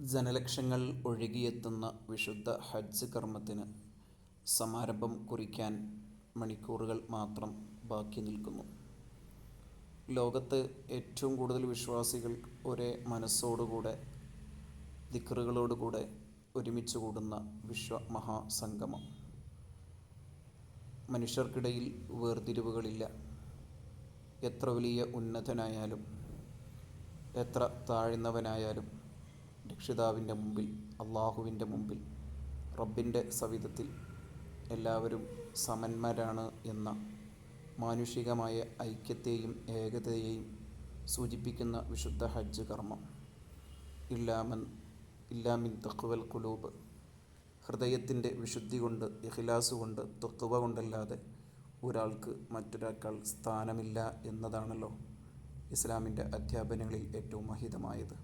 ജനലക്ഷങ്ങൾ ഒഴുകിയെത്തുന്ന വിശുദ്ധ ഹജ്ജ് കർമ്മത്തിന് സമാരംഭം കുറിക്കാൻ മണിക്കൂറുകൾ മാത്രം ബാക്കി നിൽക്കുന്നു. ലോകത്ത് ഏറ്റവും കൂടുതൽ വിശ്വാസികൾ ഒരേ മനസ്സോടുകൂടെ ദിക്റുകളോടുകൂടെ ഒരുമിച്ച് കൂടുന്ന വിശ്വ മഹാസംഗമം. മനുഷ്യർക്കിടയിൽ വേർതിരിവുകളില്ല. എത്ര വലിയ ഉന്നതനായാലും എത്ര താഴ്ന്നവനായാലും രക്ഷിതാവിന്റെ മുമ്പിൽ അള്ളാഹുവിന്റെ മുമ്പിൽ റബ്ബിന്റെ സവിധത്തിൽ എല്ലാവരും സമന്മാരാണ് എന്ന മാനുഷികമായ ഐക്യത്തെയും ഏകതയെയും സൂചിപ്പിക്കുന്ന വിശുദ്ധ ഹജ്ജ് കർമ്മം. ഇല്ലാമൻ ഇല്ലാമിൻ തഖ്വൽ കുലൂബ് ഹൃദയത്തിന്റെ വിശുദ്ധി കൊണ്ട് ഇഖിലാസ് കൊണ്ട് തത്വ കൊണ്ടല്ലാതെ ഒരാൾക്ക് മറ്റൊരാൾക്കാൾ സ്ഥാനമില്ല എന്നതാണല്ലോ ഇസ്ലാമിന്റെ അധ്യാപനങ്ങളിൽ ഏറ്റവും മഹിതമായത്.